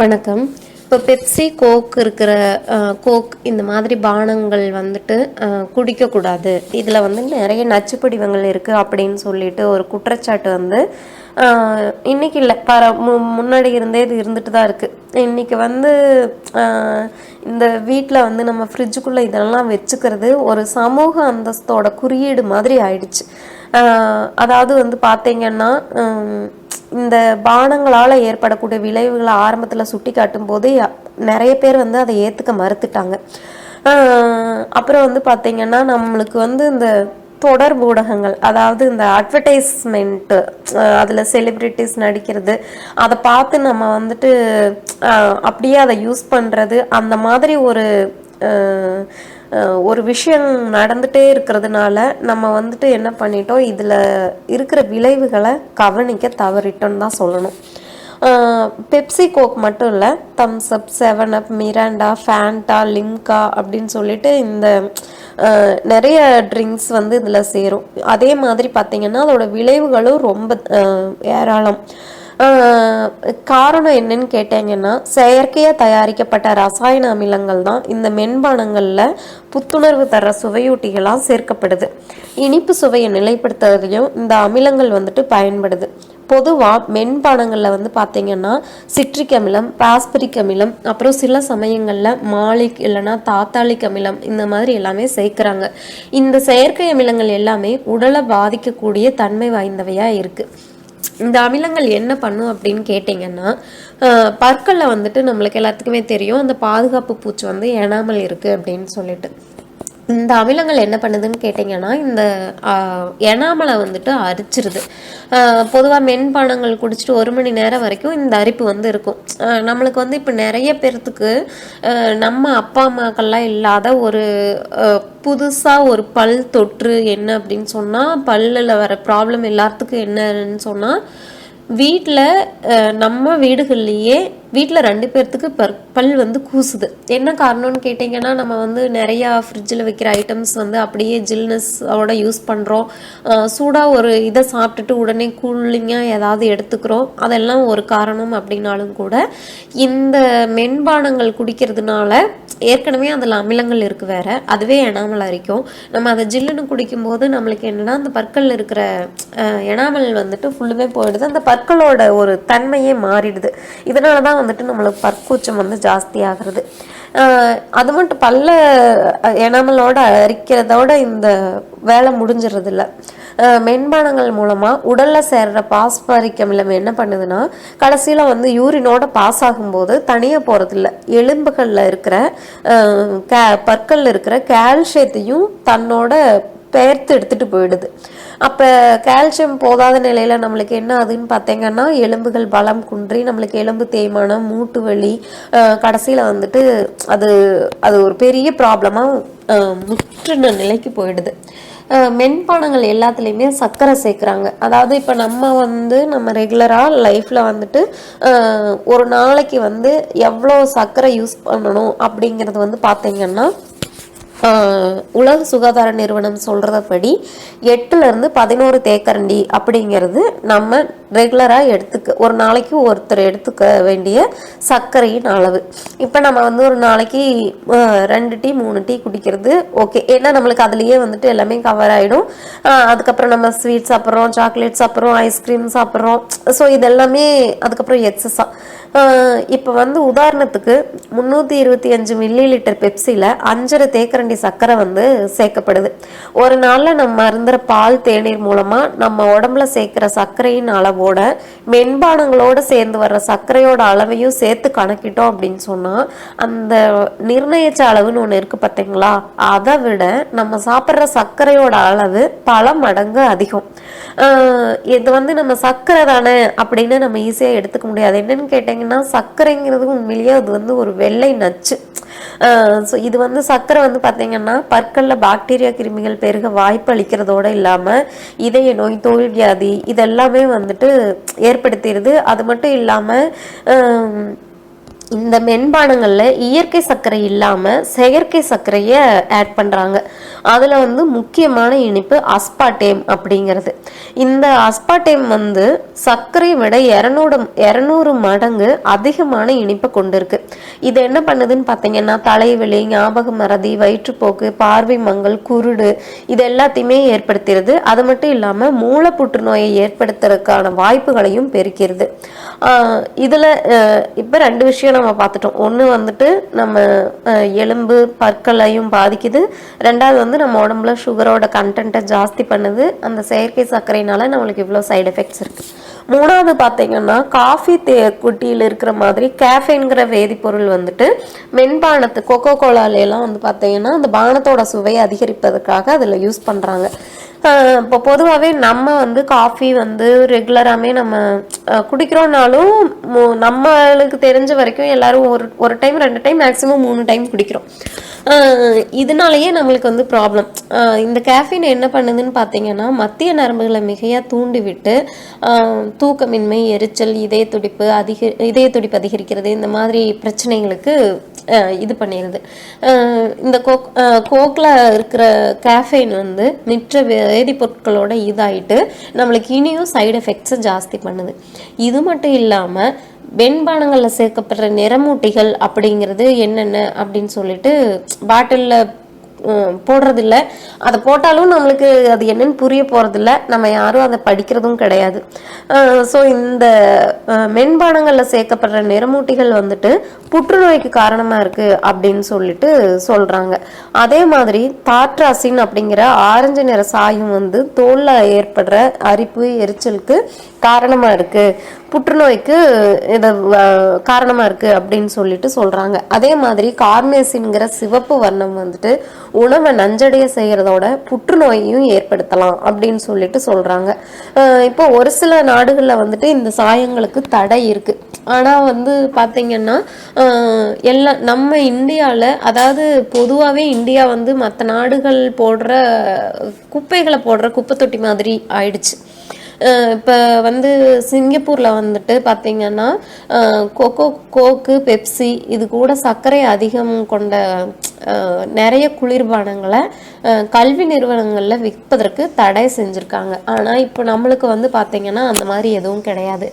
வணக்கம். இப்போ Pepsi Coke இருக்கிற கோக் இந்த மாதிரி பானங்கள் வந்துட்டு குடிக்கக்கூடாது. இதில் வந்து நிறைய நச்சு படிவங்கள் இருக்குது அப்படின்னு சொல்லிட்டு ஒரு குற்றச்சாட்டு வந்து இன்றைக்கி இன்னைக்கு இல்லை. பர மு முன்னாடி இருந்தே இது இருந்துட்டு தான் இருக்குது இன்றைக்கி வந்து இந்த வீட்டில் வந்து நம்ம ஃப்ரிட்ஜுக்குள்ளே இதெல்லாம் வச்சுக்கிறது ஒரு சமூக அந்தஸ்தோட குறியீடு மாதிரி ஆயிடுச்சு. அதாவது வந்து பார்த்தீங்கன்னா இந்த பானங்களால் ஏற்படக்கூடிய விளைவுகளை ஆரம்பத்தில் சுட்டி காட்டும்போது நிறைய பேர் வந்து அதை ஏற்றுக்க மறுத்துட்டாங்க. அப்புறம் வந்து பார்த்தீங்கன்னா நம்மளுக்கு வந்து இந்த தொடர் ஊடகங்கள் அதாவது இந்த அட்வர்டைஸ்மெண்ட்டு அதில் செலிப்ரிட்டிஸ் நடிக்கிறது அதை பார்த்து நம்ம வந்துட்டு அப்படியே அதை யூஸ் பண்ணுறது அந்த மாதிரி ஒரு ஒரு விஷயம் நடந்துட்டே இருக்கிறதுனால நம்ம வந்துட்டு என்ன பண்ணிட்டோம்? இதில் இருக்கிற விளைவுகளை கவனிக்க தவறிட்டோன்னு தான் சொல்லணும். பெப்சி கோக் மட்டும் இல்லை Thums Up Seven Up Mirinda Fanta Limca அப்படின்னு சொல்லிட்டு இந்த நிறைய ட்ரிங்க்ஸ் வந்து இதில் சேரும். அதே மாதிரி பார்த்தீங்கன்னா அதோட விளைவுகளும் ரொம்ப ஏராளம். காரணம் என்னன்னு கேட்டீங்கன்னா செயற்கையாக தயாரிக்கப்பட்ட ரசாயன அமிலங்கள் தான் இந்த மென்பானங்களில் புத்துணர்வு தர சுவையூட்டிகளாக சேர்க்கப்படுது. இனிப்பு சுவையை நிலைப்படுத்துறதுலையும் இந்த அமிலங்கள் வந்துட்டு பயன்படுது. பொதுவாக மென்பானங்களில் வந்து பார்த்தீங்கன்னா சிட்ரிக் அமிலம் பாஸ்பரிக் அமிலம் அப்புறம் சில சமயங்களில் மாலிக் இல்லைன்னா தாத்தாளிக் அமிலம் இந்த மாதிரி எல்லாமே சேர்க்குறாங்க. இந்த செயற்கை அமிலங்கள் எல்லாமே உடலை பாதிக்கக்கூடிய தன்மை வாய்ந்தவையாக இருக்குது இந்த அமிலங்கள் என்ன பண்ணும் அப்படின்னு கேட்டிங்கன்னா பற்களில் பற்கள்ல வந்துட்டு நம்மளுக்கு எல்லாத்துக்குமே தெரியும். அந்த பாதுகாப்பு பூச்சி வந்து எனாமல் இருக்குது அப்படின்னு சொல்லிட்டு. இந்த அமிலங்கள் என்ன பண்ணுதுன்னு கேட்டிங்கன்னா இந்த எனாமலை வந்துட்டு அரிச்சிருது. பொதுவாக மென்பானங்கள் குடிச்சிட்டு ஒரு மணி நேரம் வரைக்கும் இந்த அரிப்பு வந்து இருக்கும். நம்மளுக்கு வந்து இப்போ நிறைய பேர்த்துக்கு நம்ம அப்பா அம்மாக்கள்லாம் இல்லாத ஒரு புதுசாக ஒரு பல் தொற்று என்ன அப்படின்னு சொன்னால் பல்லில் வர ப்ராப்ளம் எல்லாத்துக்கும் என்னன்னு சொன்னால் வீட்டில் நம்ம வீடுகள்லேயே வீட்டில் ரெண்டு பேர்த்துக்கு பல் வந்து கூசுது. என்ன காரணம்னு கேட்டிங்கன்னா நம்ம வந்து நிறையா ஃப்ரிட்ஜில் வைக்கிற ஐட்டம்ஸ் வந்து அப்படியே ஜில்னஸோட யூஸ் பண்ணுறோம் சூடாக ஒரு இதை சாப்பிட்டுட்டு உடனே கூலிங்காக ஏதாவது எடுத்துக்கிறோம். அதெல்லாம் ஒரு காரணம் அப்படின்னாலும் கூட இந்த மென்பானங்கள் குடிக்கிறதுனால ஏற்கனவே அதில் அமிலங்கள் இருக்குது வேற. அதுவே எனாமல் அரிக்கும். நம்ம அதை ஜில்லுன்னு குடிக்கும்போது நம்மளுக்கு என்னென்னா அந்த பற்களில் இருக்கிற எனாமல் வந்துட்டு ஃபுல்லுமே போயிடுது. அந்த பற்களோட ஒரு தன்மையே மாறிடுது. இதனால தான் வந்துட்டு நம்மளுக்கு பற்கூச்சம் வந்து ஜாஸ்தி ஆகுறது அது மட்டும் பல்ல எனாமலோட அரிக்கிறதோட இந்த வேலை முடிஞ்சிடுறது இல்லை மென்பானங்கள் மூலமாக உடலில் சேர்ற பாஸ்பரிக் அமிலம் என்ன பண்ணுதுன்னா கடைசியில் வந்து யூரினோட பாஸ் ஆகும்போது தனியாக போகிறதில்ல எலும்புகளில் இருக்கிற கே பற்களில் இருக்கிற கால்சியத்தையும் தன்னோட பெயர்த்து எடுத்துகிட்டு போயிடுது. அப்போ கால்சியம் போதாத நிலையில் நம்மளுக்கு என்ன ஆகுதுன்னு பார்த்தீங்கன்னா எலும்புகள் பலம் குன்றி நம்மளுக்கு எலும்பு தேய்மானம் மூட்டு வலி கடைசியில் வந்துட்டு அது அது ஒரு பெரிய ப்ராப்ளமாக முற்றின நிலைக்கு போயிடுது. மென்பானங்கள் எல்லாத்துலேயுமே சர்க்கரை சேர்க்குறாங்க. அதாவது இப்போ நம்ம வந்து நம்ம ரெகுலராக லைஃப்பில் வந்துட்டு ஒரு நாளைக்கு வந்து எவ்வளோ சர்க்கரை யூஸ் பண்ணணும் அப்படிங்கிறது வந்து பார்த்தீங்கன்னா உலக சுகாதார நிறுவனம் சொல்கிறதப்படி எட்டுலேருந்து பதினோரு தேக்கரண்டி அப்படிங்கிறது நம்ம ரெகுலராக எடுத்துக்க ஒரு நாளைக்கு ஒருத்தர் எடுத்துக்க வேண்டிய சர்க்கரையின் அளவு. இப்போ நம்ம வந்து ஒரு நாளைக்கு ரெண்டு டீ மூணு டீ குடிக்கிறது ஓகே ஏன்னா நம்மளுக்கு அதுலேயே வந்துட்டு எல்லாமே கவர் ஆகிடும் அதுக்கப்புறம் நம்ம ஸ்வீட் சாப்பிட்றோம் சாக்லேட் சாப்பிட்றோம் ஐஸ்கிரீம் சாப்பிட்றோம். ஸோ இதெல்லாமே அதுக்கப்புறம் எக்ஸஸாக இப்போ வந்து உதாரணத்துக்கு முந்நூற்றி இருபத்தி அஞ்சு மில்லி லிட்டர் பெப்சியில் அஞ்சரை தேக்கரண்டி சர்க்கரை வந்து சேர்க்கப்படுது. ஒரு நாளில் நம்ம அருந்துற பால் தேநீர் மூலமாக நம்ம உடம்புல சேர்க்குற சர்க்கரையின் அளவோட மென்பானங்களோட சேர்ந்து வர்ற சர்க்கரையோட அளவையும் சேர்த்து கணக்கிட்டோம் அப்படின்னு சொன்னால் அந்த நிர்ணயிச்ச அளவுன்னு ஒன்று இருக்குது பார்த்தீங்களா அதை விட நம்ம சாப்பிட்ற சர்க்கரையோட அளவு பல மடங்கு அதிகம். இது வந்து நம்ம சர்க்கரை தானே அப்படின்னு நம்ம ஈஸியாக எடுத்துக்க முடியாது. என்னன்னு பார்த்தீங்கன்னா சர்க்கரைங்கிறது உண்மையிலேயே அது வந்து ஒரு வெள்ளை நச்சு. ஸோ இது வந்து சர்க்கரை வந்து பார்த்தீங்கன்னா பற்களில் பாக்டீரியா கிருமிகள் பெருக வாய்ப்பு அளிக்கிறதோடு இல்லாமல் இதய நோய் தோல் வியாதி இதெல்லாமே வந்துட்டு ஏற்படுத்திடுது. அது மட்டும் இல்லாமல் இந்த மென்பானங்களில் இயற்கை சர்க்கரை இல்லாமல் செயற்கை சர்க்கரையை ஆட் பண்ணுறாங்க அதில் வந்து முக்கியமான இனிப்பு அஸ்பாட்டேம் அப்படிங்கிறது. இந்த அஸ்பாட்டேம் வந்து சர்க்கரை விட இரநூறு இரநூறு மடங்கு அதிகமான இனிப்பை கொண்டிருக்கு. இது என்ன பண்ணுதுன்னு பார்த்தீங்கன்னா தலைவலி ஞாபக மறதி வயிற்றுப்போக்கு பார்வை மங்கல் குருடு இது எல்லாத்தையுமே ஏற்படுத்துகிறது அது மட்டும் இல்லாமல் மூளை புற்றுநோயை ஏற்படுத்துறதுக்கான வாய்ப்புகளையும் பெருக்கிறது இதில் இப்போ ரெண்டு விஷயம் நம்ம பார்த்துட்டோம். ஒன்று வந்துட்டு நம்ம எலும்பு பற்களையும் பாதிக்குது. ரெண்டாவது வந்து நம்ம உடம்புல சுகரோட கண்டென்ட்டை ஜாஸ்தி பண்ணுது. அந்த செயற்கை சர்க்கரைனால நம்மளுக்கு இவ்வளோ சைடு எஃபெக்ட்ஸ் இருக்குது மூணாவது பார்த்தீங்கன்னா காஃபி தே குட்டியில் இருக்கிற மாதிரி கேஃபேங்கிற வேதிப்பொருள் வந்துட்டு மென்பானத்து கொக்கோ கோலாலையெல்லாம் வந்து பார்த்தீங்கன்னா அந்த பானத்தோட சுவையை அதிகரிப்பதற்காக அதில் யூஸ் பண்ணுறாங்க இப்போ பொதுவாகவே நம்ம வந்து காஃபி வந்து ரெகுலராகவே நம்ம குடிக்கிறோம்னாலும் நம்மளுக்கு தெரிஞ்ச வரைக்கும் எல்லாரும் ஒரு ஒரு டைம் ரெண்டு டைம் மேக்ஸிமம் மூணு டைம் குடிக்கிறோம். இதனாலயே நம்மளுக்கு வந்து ப்ராப்ளம் இந்த கேஃபீன் என்ன பண்ணுதுன்னு பார்த்தீங்கன்னா மத்திய நரம்புகளை மிகையாக தூண்டிவிட்டு தூக்கமின்மை எரிச்சல் இதய துடிப்பு அதிக இதய துடிப்பு அதிகரிக்கிறது இந்த மாதிரி பிரச்சனைகளுக்கு இது பண்ணிடுது. இந்த கோக் கோக்கில் இருக்கிற கேஃபைன் வந்து மிற்ற வேதிப்பொருட்களோட இதாயிட்டு நம்மளுக்கு இனியும் சைடு எஃபெக்ட்ஸை ஜாஸ்தி பண்ணுது. இது மட்டும் இல்லாமல் வெண்பானங்களில் சேர்க்கப்படுற நிறமூட்டிகள் அப்படிங்கிறது என்னென்ன அப்படின்னு சொல்லிட்டு பாட்டிலில் போடுறதில்ல. அதை போட்டாலும் நம்மளுக்கு அது என்னன்னு புரிய போகிறதில்ல நம்ம யாரும் அதை படிக்கிறதும் கிடையாது. ஸோ இந்த மென்பானங்களில் சேர்க்கப்படுற நிறமூட்டிகள் வந்துட்டு புற்றுநோய்க்கு காரணமாக இருக்குது அப்படின்னு சொல்லிட்டு சொல்கிறாங்க அதே மாதிரி தாட்ராசின் அப்படிங்கிற ஆரஞ்சு நிற சாயம் வந்து தோலில் ஏற்படுற அரிப்பு எரிச்சலுக்கு காரணமாக இருக்குது புற்றுநோய்க்கு இது காரணமாக காரணமா இருக்கு அப்படின்னு சொல்லிட்டு சொல்றாங்க. அதே மாதிரி கார்னேசின்ங்கிற சிவப்பு வர்ணம் வந்துட்டு உணவை நஞ்சடைய செய்யறதோட புற்றுநோயையும் ஏற்படுத்தலாம் அப்படின்னு சொல்லிட்டு சொல்றாங்க. இப்போ ஒரு சில நாடுகளில் வந்துட்டு இந்த சாயங்களுக்கு தடை இருக்கு. ஆனா வந்து பாத்தீங்கன்னா எல்லாம் எல்லா நம்ம இந்தியாவில் அதாவது பொதுவாகவே இந்தியா வந்து மற்ற நாடுகள் போடுற குப்பைகளை போடுற குப்பை தொட்டி மாதிரி ஆயிடுச்சு. இப்போ வந்து சிங்கப்பூரில் வந்துட்டு பார்த்தீங்கன்னா கொக்கோ கோக்கு பெப்சி இது கூட சர்க்கரை அதிகம் கொண்ட நிறைய குளிர்பானங்களை கல்வி நிறுவனங்களில் விற்பதற்கு தடை செஞ்சுருக்காங்க. ஆனால் இப்போ நம்மளுக்கு வந்து பார்த்தீங்கன்னா அந்த மாதிரி எதுவும் கிடையாது.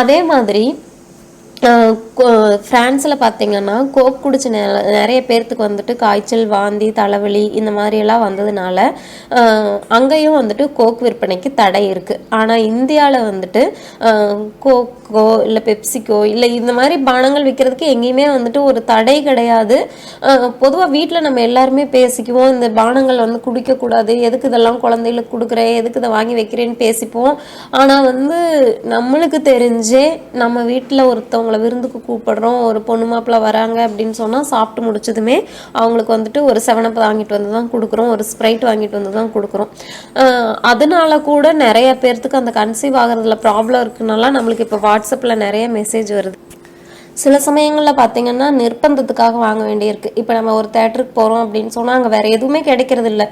அதே மாதிரி ஃப்ரான்ஸில் பார்த்தீங்கன்னா கோக் குடிச்ச நெ- நிறைய பேர்த்துக்கு வந்துட்டு காய்ச்சல் வாந்தி தலைவலி இந்த மாதிரியெல்லாம் வந்ததுனால அங்கேயும் வந்துட்டு கோக் விற்பனைக்கு தடை இருக்குது ஆனால் இந்தியாவில் வந்துட்டு கோக்கோ இல்லை பெப்சிக்கோ இல்லை இந்த மாதிரி பானங்கள் விற்கிறதுக்கு எங்கேயுமே வந்துட்டு ஒரு தடை கிடையாது. பொதுவாக வீட்டில் நம்ம எல்லாருமே பேசிக்குவோம் இந்த பானங்கள் வந்து குடிக்கக்கூடாது எதுக்கு இதெல்லாம் குழந்தைகளுக்கு கொடுக்குறேன் எதுக்கு இதை வாங்கி வைக்கிறேன்னு பேசிப்போம். ஆனால் வந்து நம்மளுக்கு தெரிஞ்சே நம்ம வீட்டில் ஒருத்தவங்க அவங்கள விருந்துக்கு கூப்பிடுறோம் ஒரு பொண்ணு மாப்பிள்ளை வராங்க அப்படின்னு சொன்னால் சாப்பிட்டு முடிச்சதுமே அவங்களுக்கு வந்துட்டு ஒரு செவனப் வாங்கிட்டு வந்து தான் கொடுக்குறோம் ஒரு ஸ்ப்ரைட் வாங்கிட்டு வந்து தான் கொடுக்குறோம் அதனால கூட நிறைய பேர்த்துக்கு அந்த கன்சீவ் ஆகிறதுல ப்ராப்ளம் இருக்குனால நம்மளுக்கு இப்போ வாட்ஸ்அப்பில் நிறைய மெசேஜ் வருது. சில சமயங்களில் பார்த்தீங்கன்னா நிர்பந்தத்துக்காக வாங்க வேண்டியிருக்கு. இப்போ நம்ம ஒரு தேட்டருக்கு போகிறோம் அப்படின்னு சொன்னால் அங்கே வேறு எதுவுமே கிடைக்கிறது இல்லை.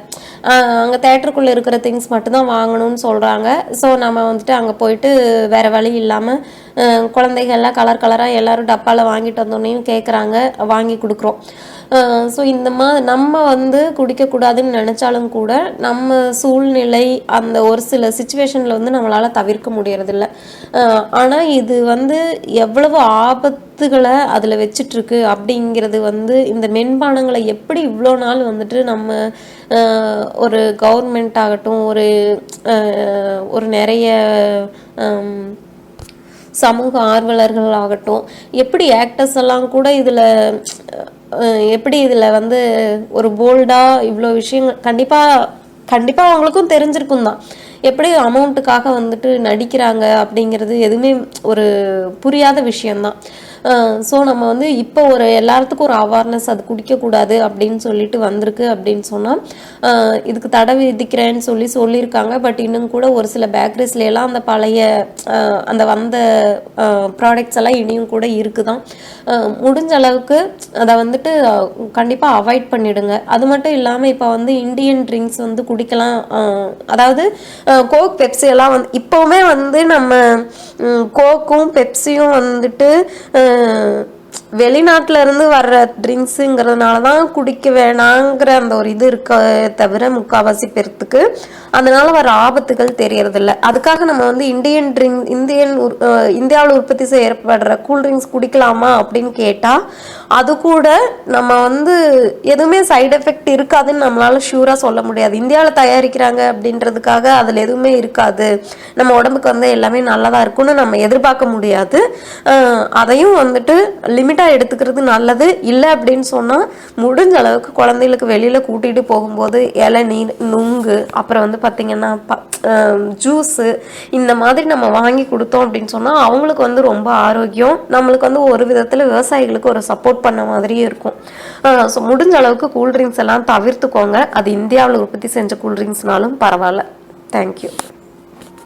அங்கே தேட்டருக்குள்ளே இருக்கிற திங்ஸ் மட்டும்தான் வாங்கணும்னு சொல்கிறாங்க ஸோ நம்ம வந்துட்டு அங்கே போயிட்டு வேறு வழி இல்லாமல் குழந்தைகள்லாம் கலர் கலராக எல்லாரும் டப்பாவில் வாங்கிட்டு வந்தோடனையும் கேட்குறாங்க வாங்கி கொடுக்குறோம். ஸோ இந்த மா நம்ம வந்து குடிக்கக்கூடாதுன்னு நினச்சாலும் கூட நம்ம சூழ்நிலை அந்த ஒரு சில சுச்சுவேஷனில் வந்து நம்மளால் தவிர்க்க முடியறதில்ல. ஆனால் இது வந்து எவ்வளவு ஆபத்துகளை அதில் வச்சிட்ருக்கு அப்படிங்கிறது வந்து இந்த மென்பானங்களை எப்படி இவ்வளோ நாள் வந்துட்டு நம்ம ஒரு கவர்மெண்ட் ஆகட்டும் ஒரு ஒரு நிறைய சமூக ஆர்வலர்கள் ஆகட்டும் எப்படி ஆக்டர்ஸ் எல்லாம் கூட இதில் எப்படி இதில் வந்து ஒரு போல்டாக இவ்வளோ விஷயங்கள் கண்டிப்பாக கண்டிப்பாக அவங்களுக்கும் தெரிஞ்சிருக்கும் தான். எப்படி அமௌண்ட்டுக்காக வந்துட்டு நடிக்கிறாங்க அப்படிங்கிறது எதுவுமே ஒரு புரியாத விஷயம்தான். ஸோ நம்ம வந்து இப்போ ஒரு எல்லாத்துக்கும் ஒரு அவேர்னஸ் அது குடிக்கக்கூடாது அப்படின்னு சொல்லிட்டு வந்திருக்கு அப்படின்னு சொன்னால் இதுக்கு தடை விதிக்கிறேன்னு சொல்லி சொல்லியிருக்காங்க. பட் இன்னும் கூட ஒரு சில பேக்கரிஸ்லாம் அந்த பழைய அந்த வந்த ப்ராடக்ட்ஸ் எல்லாம் இனியும் கூட இருக்குதான். முடிஞ்ச அளவுக்கு அதை வந்துட்டு கண்டிப்பாக அவாய்ட் பண்ணிடுங்க. அது மட்டும் இல்லாமல் இப்போ வந்து இந்தியன் ட்ரிங்க்ஸ் வந்து குடிக்கலாம். அதாவது கோக் பெப்சி எல்லாம் வந்து இப்போவுமே வந்து நம்ம கோக்கும் பெப்சியும் வந்துட்டு 嗯 வெளிநாட்டில் இருந்து வர்ற ட்ரிங்க்ஸுங்கிறதுனால தான் குடிக்க வேணாங்கிற அந்த ஒரு இது இருக்க தவிர முக்காவாசி பேர்த்துக்கு அதனால வர ஆபத்துகள் தெரியறதில்ல. அதுக்காக நம்ம வந்து இந்தியன் ட்ரிங்க் இந்தியன் இந்தியாவில் உற்பத்தி செய்யப்படுற கூல்ட்ரிங்க்ஸ் குடிக்கலாமா அப்படின்னு கேட்டால் அது கூட நம்ம வந்து எதுவுமே சைடு எஃபெக்ட் இருக்காதுன்னு நம்மளால ஷூராக சொல்ல முடியாது. இந்தியாவில் தயாரிக்கிறாங்க அப்படின்றதுக்காக அதில் எதுவுமே இருக்காது. நம்ம உடம்புக்கு வந்து எல்லாமே நல்லதாக இருக்கும்னு நம்ம எதிர்பார்க்க முடியாது. அதையும் வந்துட்டு லிமிட்டாக எடுத்துக்கிறது நல்லது. இல்லை அப்படின்னு சொன்னால் முடிஞ்ச அளவுக்கு குழந்தைகளுக்கு வெளியில் கூட்டிகிட்டு போகும்போது இளநீர் நுங்கு அப்புறம் வந்து பார்த்திங்கன்னா ப ஜூஸு இந்த மாதிரி நம்ம வாங்கி கொடுத்தோம் அப்படின்னு சொன்னால் அவங்களுக்கு வந்து ரொம்ப ஆரோக்கியம். நம்மளுக்கு வந்து ஒரு விதத்தில் விவசாயிகளுக்கு ஒரு சப்போர்ட் பண்ண மாதிரியும் இருக்கும். ஸோ முடிஞ்ச அளவுக்கு கூல்ட்ரிங்க்ஸ் எல்லாம் தவிர்த்துக்கோங்க. அது இந்தியாவில் உற்பத்தி செஞ்ச கூல்ட்ரிங்க்ஸ்னாலும் பரவாயில்ல. தேங்க்யூ